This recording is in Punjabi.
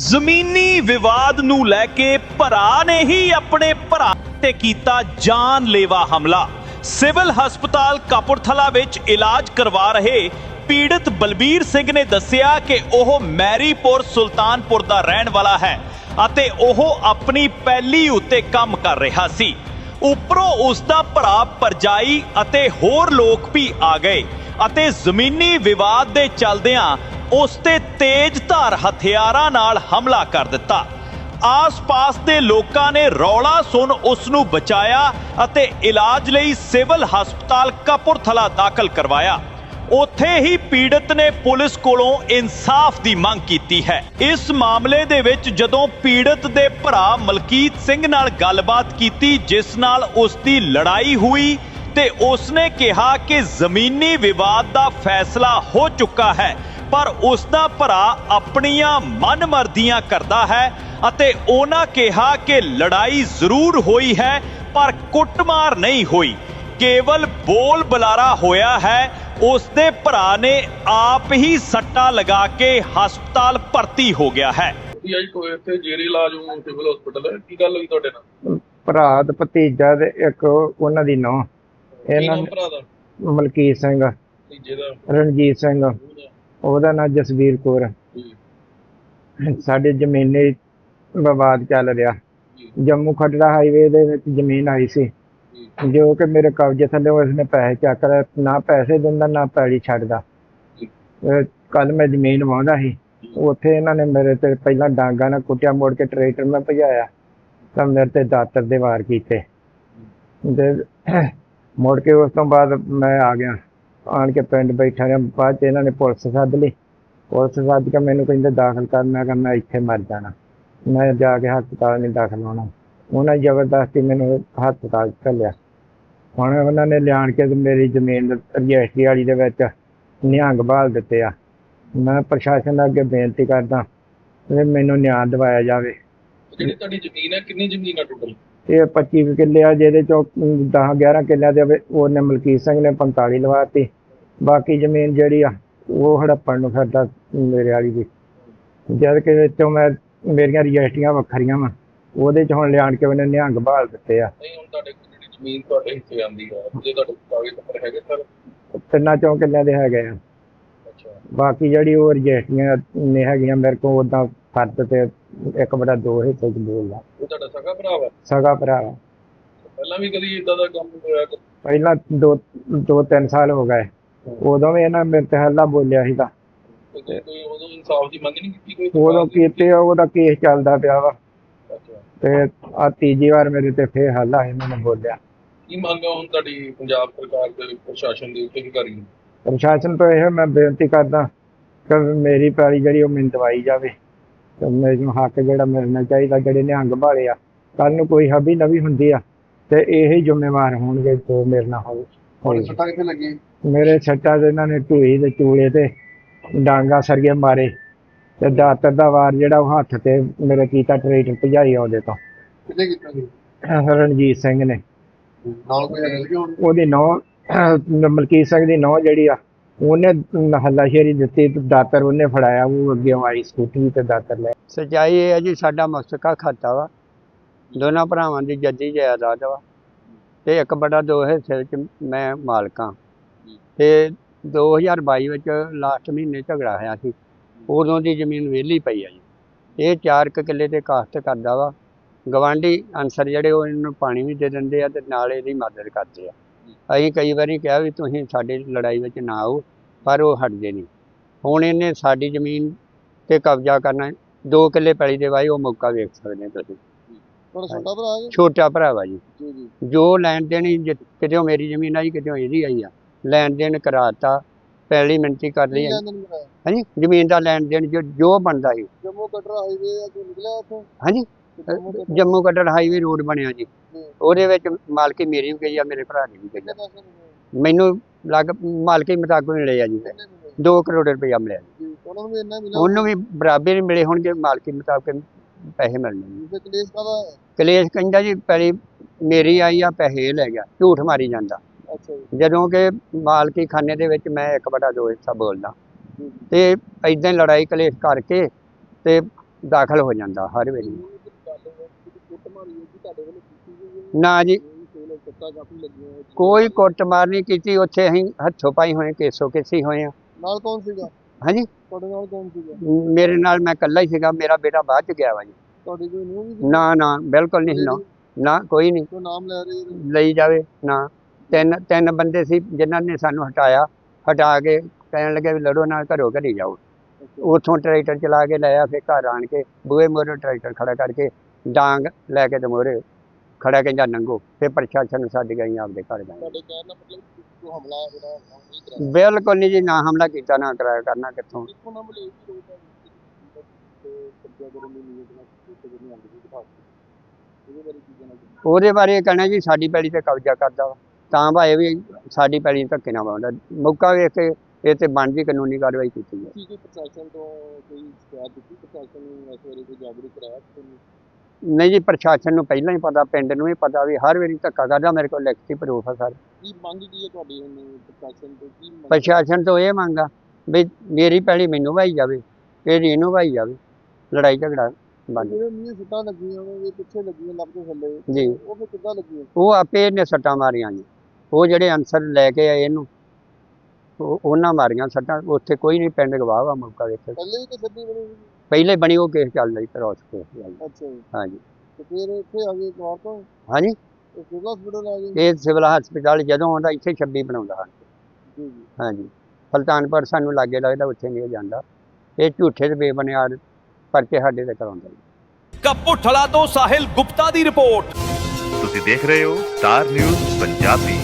ਜ਼ਮੀਨੀ ਵਿਵਾਦ ਨੂੰ ਲੈ ਕੇ ਭਰਾ ਨੇ ਹੀ ਆਪਣੇ ਭਰਾ ਤੇ ਕੀਤਾ ਜਾਨਲੇਵਾ ਹਮਲਾ। ਸਿਵਲ ਹਸਪਤਾਲ ਕਪੂਰਥਲਾ ਵਿੱਚ ਇਲਾਜ ਕਰਵਾ ਰਹੇ ਪੀੜਤ ਬਲਬੀਰ ਸਿੰਘ ਨੇ ਦੱਸਿਆ ਕਿ ਉਹ ਮੈਰੀਪੁਰ ਸੁਲਤਾਨਪੁਰ ਦਾ ਰਹਿਣ ਵਾਲਾ ਹੈ ਅਤੇ ਉਹ ਆਪਣੀ ਪਹਿਲੀ ਉੱਤੇ ਕੰਮ ਕਰ ਰਿਹਾ ਸੀ। ਉੱਪਰੋਂ ਉਸ ਦਾ ਭਰਾ ਪਰਜਾਈ ਅਤੇ ਹੋਰ ਲੋਕ ਵੀ ਆ ਗਏ ਅਤੇ ਜ਼ਮੀਨੀ ਵਿਵਾਦ ਦੇ ਚੱਲਦਿਆਂ ਉਸ ਤੇ ਤੇਜ਼ ਧਾਰ ਹਥਿਆਰਾਂ ਨਾਲ ਹਮਲਾ ਕਰ ਦਿੱਤਾ। ਆਸ-ਪਾਸ ਦੇ ਲੋਕਾਂ ਨੇ ਰੌਲਾ ਸੁਣ ਉਸ ਨੂੰ ਬਚਾਇਆ ਅਤੇ ਇਲਾਜ ਲਈ ਸਿਵਲ ਹਸਪਤਾਲ ਕਪੂਰਥਲਾ ਦਾਖਲ ਕਰਵਾਇਆ। ਉੱਥੇ ਹੀ ਪੀੜਤ ਨੇ ਪੁਲਿਸ ਕੋਲੋਂ ਇਨਸਾਫ ਦੀ ਮੰਗ ਕੀਤੀ ਹੈ। ਇਸ ਮਾਮਲੇ ਦੇ ਵਿੱਚ ਜਦੋਂ ਪੀੜਤ ਦੇ ਭਰਾ ਮਲਕੀਤ ਸਿੰਘ ਨਾਲ ਗੱਲਬਾਤ ਕੀਤੀ, ਜਿਸ ਨਾਲ ਉਸ ਦੀ ਲੜਾਈ ਹੋਈ ਤੇ ਉਸ ਨੇ ਕਿਹਾ ਕਿ ਜ਼ਮੀਨੀ ਵਿਵਾਦ ਦਾ ਫੈਸਲਾ ਹੋ ਚੁੱਕਾ ਹੈ ਪਰ ਉਸ ਦਾ ਭਰਾ ਆਪਣੀਆਂ ਮਨਮਰਜ਼ੀਆਂ ਕਰਦਾ ਹੈ ਅਤੇ ਉਹਨਾਂ ਕਿਹਾ ਕਿ ਲੜਾਈ ਜ਼ਰੂਰ ਹੋਈ ਹੈ ਪਰ ਕੁੱਟਮਾਰ ਨਹੀਂ ਹੋਈ। ਕੇਵਲ ਬੋਲ ਬੁਲਾਰਾ ਹੋਇਆ ਹੈ। ਉਸ ਦੇ ਭਰਾ ਨੇ ਆਪ ਹੀ ਸੱਟਾ ਲਗਾ ਕੇ ਹਸਪਤਾਲ ਭਰਤੀ ਹੋ ਗਿਆ ਹੈ। ਤੁਸੀਂ ਅੱਜ ਕੋਈ ਇੱਥੇ ਜੇਰੀ ਇਲਾਜ ਨੂੰ ਸਿਵਲ ਹਸਪੀਟਲ ਕੀ ਗੱਲ ਹੋਈ ਤੁਹਾਡੇ ਨਾਲ? ਭਰਾ ਤੇ ਭਤੀਜਾ ਤੇ ਇੱਕ ਉਹਨਾਂ ਦੀ ਨੌ। ਕੀ ਇਹਨਾਂ ਭਰਾ ਦਾ? ਮਲਕੀਤ ਸਿੰਘ ਰਣਜੀਤ ਸਿੰਘ। ਉਹਦਾ ਨਾਂ ਜਸਵੀਰ ਕੌਰ ਜੀ ਸਾਡੇ ਜ਼ਮੀਨੀ ਵਿਵਾਦ ਚੱਲ ਰਿਹਾ। ਜੰਮੂ ਖਟੜਾ ਹਾਈਵੇ ਦੇ ਵਿੱਚ ਜ਼ਮੀਨ ਆਈ ਸੀ। ਜੀ ਕਿ ਮੇਰੇ ਕਬਜ਼ੇ ਥੱਲੇ ਉਸਨੇ ਪੈਸੇ ਚੱਕ ਲਏ। ਨਾ ਪੈਸੇ ਦਿੰਦਾ ਨਾ ਪੈੜੀ ਛੱਡਦਾ। ਕੱਲ ਮੈਂ ਜ਼ਮੀਨ ਵਾਹੁੰਦਾ ਸੀ। ਉੱਥੇ ਇਹਨਾਂ ਨੇ ਮੇਰੇ ਤੇ ਪਹਿਲਾਂ ਡਾਂਗਾ ਨਾਲ ਕੁੱਟਿਆ ਮੋੜ ਕੇ ਟਰੈਕਟਰ ਮੈਂ ਭਜਾਇਆ। ਤਾਂ ਮੇਰੇ ਤੇ ਦਾਤਰ ਦੇ ਵਾਰ ਕੀਤੇ। ਤੇ ਮੁੜ ਕੇ ਉਸ ਤੋਂ ਬਾਅਦ ਮੈਂ ਆ ਗਿਆ। ਆਣ ਕੇ ਪਿੰਡ ਬੈਠਾ ਰਿਹਾ, ਬਾਅਦ ਚ ਇਹਨਾਂ ਨੇ ਪੁਲਿਸ ਸੱਦ ਲਈ। ਪੁਲਿਸ ਸੱਦ ਕੇ ਮੈਨੂੰ ਕਹਿੰਦੇ ਦਾਖਲ ਕਰ, ਮੈਂ ਕਿਹਾ ਮੈਂ ਇੱਥੇ ਮਰ ਜਾਣਾ। ਮੈਂ ਜਾ ਕੇ ਹਸਪਤਾਲ ਨਹੀਂ ਦਾਖਲ ਹੋਣਾ। ਉਹਨਾਂ ਜ਼ਬਰਦਸਤੀ ਮੈਨੂੰ ਹਸਪਤਾਲ 'ਚ ਘੱਲਿਆ। ਹੁਣ ਉਹਨਾਂ ਨੇ ਲਿਆਣ ਕੇ ਮੇਰੀ ਜ਼ਮੀਨ ਦੇ ਰਜਿਸਟਰੀ ਵਾਲੀ ਦੇ ਵਿੱਚ ਨਿਹੰਗ ਬਾਲ ਦਿੱਤੇ ਆ। ਮੈਂ ਪ੍ਰਸ਼ਾਸਨ ਅੱਗੇ ਬੇਨਤੀ ਕਰਦਾ ਮੈਨੂੰ ਨਿਆਂ ਦਿਵਾਇਆ ਜਾਵੇ। ਜਿਹੜੀ ਤੁਹਾਡੀ ਜ਼ਮੀਨ ਹੈ, ਕਿੰਨੀ ਜ਼ਮੀਨ ਹੈ ਟੋਟਲ ਇਹ 25 ਕੁ ਕਿੱਲੇ ਆ ਜਿਹਦੇ ਚੋਂ 10 11 ਕਿੱਲਿਆਂ ਦੇ ਉਹਨੇ ਮਲਕੀਤ ਸਿੰਘ ਨੇ 45 ਲਵਾਤੀ। ਬਾਕੀ ਜ਼ਮੀਨ ਜਿਹੜੀ ਆ ਉਹ ਹੜੱਪਣ ਨੂੰ ਫਿਰਦਾ ਮੇਰੇ ਵਾਲੀ ਦੀ। ਜਦ ਕਿ ਵਿੱਚੋਂ ਮੈਂ ਮੇਰੀਆਂ ਰਜਿਸਟਰੀਆਂ ਵੱਖਰੀਆਂ ਵਾ। ਉਹਦੇ ਚ ਹੁਣ ਲਿਆਣ ਕੇ ਉਹਨੇ ਨਿਹੰਗ ਬਹਾਲ ਦਿੱਤੇ ਆ। ਨਹੀਂ ਹੁਣ ਤੁਹਾਡੇ ਜਿਹੜੀ ਜ਼ਮੀਨ ਤੁਹਾਡੇ ਹਿੱਸੇ ਆਂਦੀ ਹੈ ਜੇ ਤੁਹਾਡੇ ਕਾਗਜ਼ ਪੱਤਰ ਹੈਗੇ ਸਰ? ਤਿੰਨਾਂ ਚੌਂ ਕਿੱਲਿਆਂ ਦੇ ਹੈਗੇ ਆ। ਅੱਛਾ। ਬਾਕੀ ਜਿਹੜੀ ਉਹ ਰਜਿਸਟਰੀਆਂ ਨੇ ਹੈਗੀਆਂ ਮੇਰੇ ਕੋਲ ਉਦਾਂ ਫਰਦ ਤੇ ਇੱਕ ਬੜਾ ਦੋ ਹਿੱਸੇ ਚ ਬੋਲਦਾ। ਉਹ ਤੁਹਾਡਾ ਸਗਾ ਭਰਾ ਵਾ? ਸਗਾ ਭਰਾ ਵਾ। ਪਹਿਲਾਂ ਵੀ ਕਦੀ ਇਦਾਂ ਦਾ ਕੰਮ ਹੋਇਆ ਕਿ ਪਹਿਲਾਂ ਦੋ ਦੋ ਤਿੰਨ ਸਾਲ ਹੋ ਗਏ। ਉਦੋਂ ਵੀ ਇਹਨਾਂ ਮੇਰੇ ਤੇ ਹੱਲਾ ਬੋਲਿਆ ਸੀਗਾ। ਕੋਈ ਕੋਈ ਉਦੋਂ ਇਨਸਾਫ ਦੀ ਮੰਗ ਨਹੀਂ ਕੀਤੀ ਕੋਈ? ਉਦੋਂ ਕੀਤੇ ਆ, ਉਹਦਾ ਕੇਸ ਚੱਲਦਾ ਪਿਆ ਵਾ। ਅੱਛਾ। ਤੇ ਆ ਤੀਜੀ ਵਾਰ ਮੇਰੇ ਤੇ ਫੇਰ ਹੱਲਾ ਇਹਨਾਂ ਨੇ ਬੋਲਿਆ। ਕੀ ਮੰਗ ਆ ਹੁਣ ਤੁਹਾਡੀ ਪੰਜਾਬ ਸਰਕਾਰ ਦੇ ਪ੍ਰਸ਼ਾਸਨ ਦੇ ਉੱਤੇ ਅਧਿਕਾਰੀ ਨੂੰ ਪ੍ਰਸ਼ਾਸਨ ਤੋਂ ਇਹ ਮੈਂ ਬੇਨਤੀ ਕਰਦਾ ਕਿ ਮੇਰੀ ਪੈਲੀ ਜਿਹੜੀ ਉਹ ਮੈਨੂੰ ਦਵਾਈ ਜਾਵੇ। ਤੇ ਮੈਨੂੰ ਹੱਕ ਜਿਹੜਾ ਮਿਲਣਾ ਚਾਹੀਦਾ ਜਿਹੜੇ ਨਿਹੰਗ ਭਾਲੇ ਆ ਕੱਲ ਨੂੰ ਕੋਈ ਹਬੀ ਨਵੀ ਹੁੰਦੀ ਆ ਤੇ ਇਹ ਹੀ ਜ਼ਿੰਮੇਵਾਰ ਹੋਣਗੇ ਜੋ ਮੇਰੇ ਨਾਲ ਹੋਵੇ ਹੋਈ। ਸੱਟਾਂ ਕਿੱਥੇ ਲੱਗੀ ਮੇਰੇ ਸੱਟਾਂ ਦੇ ਇਹਨਾਂ ਨੇ ਢੂਈ ਤੇ ਚੂਲੇ ਤੇ ਡਾਂਗਾ ਸਰੀਏ ਮਾਰੇ ਤੇ ਦਾਤਰ ਦਾ ਵਾਰ ਜਿਹੜਾ ਉਹ ਹੱਥ ਤੇ ਮੇਰੇ ਕੀਤਾ ਟਰੇਟਰ ਭਜਾਈ ਆਉਂਦੇ ਤੋਂ। ਕਿੱਥੇ ਕੀਤਾ ਸੀ? ਰਣਜੀਤ ਸਿੰਘ ਨੇ। ਨਾਲ ਕੋਈ ਹੈਗਾ ਸੀ ਹੁਣ ਉਹਦੀ ਨੌ ਮਲਕੀਤ ਸਿੰਘ ਦੀ ਨੌ ਜਿਹੜੀ ਆ ਉਹਨੇ ਹੱਲਾਸ਼ੇਰੀ ਦਿੱਤੀ ਤੇ ਦਾਤਰ ਉਹਨੇ ਫੜਾਇਆ, ਉਹ ਅੱਗੇ ਆਈ ਸਕੂਟਰੀ ਤੇ ਦਾਤਰ ਲੈ ਸੱਚਾਈ ਇਹ ਹੈ ਜੀ, ਸਾਡਾ ਮਸਤਕਾ ਖਾਤਾ ਵਾ। ਦੋਨਾਂ ਭਰਾਵਾਂ ਦੀ ਜੱਦੀ ਜਾਇਦਾਦ ਵਾ। ਤੇ ਇੱਕ ਬੜਾ ਦੋ ਹਿੱਸੇ ਵਿੱਚ ਮੈਂ ਮਾਲਕਾਂ ਤੇ 2022 ਵਿੱਚ ਲਾਸਟ ਮਹੀਨੇ ਝਗੜਾ ਹੋਇਆ ਸੀ। ਉਦੋਂ ਦੀ ਜ਼ਮੀਨ ਵਿਹਲੀ ਪਈ ਆ ਜੀ। ਇਹ ਚਾਰ ਕੁ ਕਿੱਲੇ ਤੇ ਕਾਸ਼ਤ ਕਰਦਾ ਵਾ। ਗਵਾਂਢੀ ਅਨਸਰ ਜਿਹੜੇ ਉਹ ਇਹਨੂੰ ਪਾਣੀ ਵੀ ਦੇ ਦਿੰਦੇ ਆ ਤੇ ਨਾਲ ਇਹਦੀ ਮਦਦ ਕਰਦੇ ਆ। ਅਸੀਂ ਕਈ ਵਾਰੀ ਕਿਹਾ ਵੀ ਤੁਸੀਂ ਸਾਡੇ ਲੜਾਈ ਵਿੱਚ ਨਾ ਆਓ ਪਰ ਉਹ ਹਟਦੇ ਨਹੀਂ। ਹੁਣ ਇਹਨੇ ਸਾਡੀ ਜ਼ਮੀਨ ਤੇ ਕਬਜ਼ਾ ਕਰਨਾ ਦੋ ਕਿੱਲੇ ਪੈਲੀ ਦੇ ਵਾਈ ਉਹ ਮੌਕਾ ਵੇਖ ਸਕਦੇ ਤੁਸੀਂ। ਛੋਟਾ ਭਰਾ ਹੈ ਛੋਟਾ ਭਰਾ ਵਾ ਜੀ। ਜੀ ਲੈਣ ਦੇਣ ਕਿਤੇ ਮੇਰੀ ਜ਼ਮੀਨ ਆਈ ਕਿਤੇ ਇਹਦੀ ਆਈ ਆ। ਲੈਣ ਦੇਣ ਕਰਾਤਾ ਪਹਿਲੀ ਮਿੰਤੀ ਕਰ ਲਈ ਹਾਂਜੀ ਜ਼ਮੀਨ ਦਾ ਲੈਣ ਦੇਣ ਜੋ ਬਣਦਾ ਸੀ। ਜੰਮੂ ਕਟਰਾ ਹਾਈਵੇ ਆ ਨਿਕਲਿਆ ਉੱਥੋਂ? ਹਾਂਜੀ। ਜੰਮੂ ਕਟੜ ਹਾਈਵੇ ਰੋਡ ਬਣਿਆ ਜੀ। ਉਹਦੇ ਵਿੱਚ ਮਾਲਕੀ ਮੇਰੀ ਵੀ ਗਈ ਆ ਮੇਰੇ ਭਰਾ ਦੀ ਵੀ ਗਈ ਆ। ਮੈਨੂੰ ਲੱਗ ਮਾਲਕੀ ਮੁਤਾਬਕ ਮਿਲੇ ਆ ਜੀ। 2 ਕਰੋੜ ਰੁਪਇਆ ਮਿਲਿਆ ਜੀ। ਉਹਨਾਂ ਨੂੰ ਵੀ ਇੰਨਾ ਮਿਲਿਆ? ਉਹਨੂੰ ਵੀ ਬਰਾਬਰ ਹੀ ਮਿਲੇ ਹੋਣਗੇ ਮਾਲਕੀ ਮੁਤਾਬਕ ਪੈਸੇ ਮਿਲਣੇ ਜੀ। ਕਲੇਸ਼ ਕਹਿੰਦਾ ਜੀ ਪਹਿਲੀ ਮੇਰੀ ਆਈ ਆ ਪੈਸੇ ਇਹ ਲੈ ਗਿਆ ਝੂਠ ਮਾਰੀ ਜਾਂਦਾ। ਅੱਛਾ ਜੀ। ਜਦੋਂ ਕਿ ਮਾਲਕੀ ਖਾਨੇ ਦੇ ਵਿੱਚ ਮੈਂ ਇੱਕ ਬਟਾ ਦੋ ਹਿੱਸਾ ਬੋਲਦਾ। ਤੇ ਐਦਾਂ ਲੜਾਈ ਕਲੇਸ਼ ਕਰਕੇ ਤੇ ਦਾਖਲ ਹੋ ਜਾਂਦਾ ਹਰ ਵੇਲੇ। ਨਾ ਜੀ। ਕੋਈ ਕੁੱਟਮਾਰ ਨਹੀਂ ਕੀਤੀ ਉੱਥੇ ਅਸੀਂ ਹੱਥੋਂ ਪਾਈ ਹੋਏ ਕੇਸੋ ਕੇਸੀ ਹੋਏ ਆ ਨਾਲ ਕੌਣ ਸੀਗਾ? ਹਾਂਜੀ? ਤੁਹਾਡੇ ਨਾਲ ਕੌਣ ਸੀਗਾ? ਮੇਰੇ ਨਾਲ ਮੈਂ ਇਕੱਲਾ ਹੀ ਸੀਗਾ ਮੇਰਾ ਬੇਟਾ ਬਾਅਦ ਚ ਗਿਆ ਵਾ ਜੀ। ਤੁਹਾਡੀ ਕੋਈ ਨਿਊ ਵੀ ਨਾ ਨਾ ਬਿਲਕੁਲ ਨਹੀਂ ਨਾ। ਨਾ ਕੋਈ ਨਹੀਂ। ਕੋਈ ਨਾਮ ਲੈ ਰਹੇ ਹੋ? ਲਈ ਜਾਵੇ ਨਾ। ਤਿੰਨ ਤਿੰਨ ਬੰਦੇ ਸੀ ਜਿਨ੍ਹਾਂ ਨੇ ਸਾਨੂੰ ਹਟਾਇਆ। ਹਟਾ ਕੇ ਕਹਿਣ ਲੱਗੇ ਵੀ ਲੜੋ ਨਾਲ ਘਰੋਂ ਘਰੀ ਜਾਓ। ਉਥੋਂ ਟਰੈਕਟਰ ਚਲਾ ਕੇ ਲਿਆ ਫਿਰ ਘਰ ਆਣ ਕੇ ਬੂਹੇ ਮੋਰੇ ਟਰੈਕਟਰ ਖੜਾ ਕਰਕੇ ਡਾਂਗ ਲੈ ਕੇ ਤੇ ਮੋਰੇ ਖੜਾ ਕੇ ਜਾਂ ਨੰਗੋ। ਫਿਰ ਪ੍ਰਸ਼ਾਸਨ ਛੱਡ ਗਈ ਆਪਦੇ ਘਰ ਗਏ ਤੁਹਾਡੇ ਕਹਿਣ ਦਾ ਮਤਲਬ ਕਿ ਕੋਈ ਹਮਲਾ ਜਿਹੜਾ ਨਹੀਂ ਕਰਾਇਆ ਬਿਲਕੁਲ ਨਹੀਂ ਜੀ ਨਾ ਹਮਲਾ ਕੀਤਾ ਨਾ ਕਰਾਇਆ ਕਰਨਾ ਕਿੱਥੋਂ? ਕਿੱਥੋਂ ਨਾ ਮਿਲੇ ਵੀ ਲੋਕ ਤੇ ਕਬਜ਼ਾ ਕਰਨ ਦੀ ਨੀਅਤ ਨਾਲ ਕਿਸੇ ਦੇ ਨਹੀਂ ਆਉਂਦੇ ਦਿਖਾ ਇਹਦੇ ਬਾਰੇ ਕੀ ਕਹਿਣਾ ਚਾਹੁੰਦੇ ਉਹਦੇ ਬਾਰੇ ਇਹ ਕਹਿਣਾ ਜੀ ਸਾਡੀ ਪੈਲੀ ਤੇ ਕਬਜ਼ਾ ਕਰਦਾ ਵਾ। ਤਾਂ ਭਾਵੇਂ ਵੀ ਸਾਡੀ ਪੈਲੀ ਧੱਕੇ ਨਾਲ ਪਾਉਂਦਾ। ਮੌਕਾ ਵੇਖ ਕੇ ਇਹ ਤੇ ਬਣਦੀ ਕਾਨੂੰਨੀ ਕਾਰਵਾਈ ਕੀਤੀ ਹੈ ਕੀ ਕੋਈ ਪ੍ਰਸ਼ਾਸਨ ਤੋਂ ਕੋਈ ਸ਼ਿਕਾਇਤ ਦਿੱਤੀ? ਪ੍ਰਸ਼ਾਸਨ ਨੂੰ ਇਸ ਬਾਰੇ ਕੋਈ ਜਾਗਰੂਕ ਕਰਾਇਆ ਤੁਹਾਨੂੰ ਨਹੀਂ ਜੀ ਪ੍ਰਸ਼ਾਸਨ ਨੂੰ ਪਹਿਲਾਂ ਹੀ ਪਤਾ ਪਿੰਡ ਨੂੰ ਵੀ ਪਤਾ ਵੀ ਹਰ ਵਾਰੀ ਧੱਕਾ ਕਰਦਾ ਮੇਰੇ ਕੋਲ ਲਿਖਤੀ ਪ੍ਰੂਫ ਆ ਸਰ। ਕੀ ਮੰਗ ਕੀ ਹੈ ਤੁਹਾਡੀ ਹੁਣ ਪ੍ਰਸ਼ਾਸਨ ਤੋਂ? ਕੀ ਮੰਗ ਪ੍ਰਸ਼ਾਸਨ ਤੋਂ ਇਹ ਮੰਗਾ ਵੀ ਮੇਰੀ ਪੈਲੀ ਮੈਨੂੰ ਵਾਈ ਜਾਵੇ ਇਹਦੀ ਇਹਨੂੰ ਵਾਈ ਜਾਵੇ ਲੜਾਈ ਝਗੜਾ ਬੰਦ। ਜਿਹੜੇ ਮੀਂਹ ਸੁੱਟਾਂ ਲੱਗੀਆਂ ਉਹਨਾਂ ਦੇ ਪਿੱਛੇ ਲੱਗੀਆਂ ਲੱਭ ਤੋਂ ਥੱਲੇ। ਜੀ। ਉਹ ਫਿਰ ਕਿੱਦਾਂ ਲੱਗੀਆਂ? ਉਹ ਆਪੇ ਇਹਨੇ ਸੱਟਾਂ ਮਾਰੀਆਂ ਜੀ। ਉਹ ਜਿਹੜੇ ਅਨਸਰ ਲੈ ਕੇ ਆਏ ਇਹਨੂੰ ਉਹ- ਉਹਨਾਂ ਮਾਰੀਆਂ ਸੱਟਾਂ ਉੱਥੇ ਕੋਈ ਨਹੀਂ ਪਿੰਡ ਗਵਾਹ ਵਾ ਮੌਕਾ ਵੇਖੇ ਪਹਿਲੇ ਵੀ ਤਾਂ ਸੱਦੀ ਬਣੀ ਪਹਿਲੇ ਬਣੀ ਉਹ ਕੇਸ ਚੱਲਦਾ ਸੀ ਕ੍ਰੋਸ ਕੇਸ ਚੱਲਦਾ। ਅੱਛਾ ਜੀ। ਹਾਂਜੀ। ਤੇ ਫਿਰ ਇੱਥੇ ਆ ਗਏ ਤੋਂ? ਹਾਂਜੀ। ਤੇ ਸਿਵਲ ਹਸਪੀਟਲ ਆ ਗਏ? ਇਹ ਸਿਵਲ ਹਸਪਤਾਲ ਜਦੋਂ ਆਉਂਦਾ ਇੱਥੇ 26 ਬਣਾਉਂਦਾ ਜੀ ਜੀ। ਹਾਂਜੀ। ਫਲਤਾਨਪੁਰ ਸਾਨੂੰ ਲਾਗੇ ਲੱਗਦਾ ਉੱਥੇ ਨਹੀਂ ਜਾਂਦਾ। ਇਹ ਝੂਠੇ ਤੇ ਬੇਬੁਨਿਆਦ ਪਰਚੇ ਸਾਡੇ ਤੇ ਕਰਾਉਂਦਾ ਜੀ। ਕਪੂਰਥਲਾ ਤੋਂ ਸਾਹਿਲ ਗੁਪਤਾ ਦੀ ਰਿਪੋਰਟ। ਤੁਸੀਂ ਦੇਖ ਰਹੇ ਹੋ ਸਟਾਰ ਨਿਊਜ਼ ਪੰਜਾਬੀ।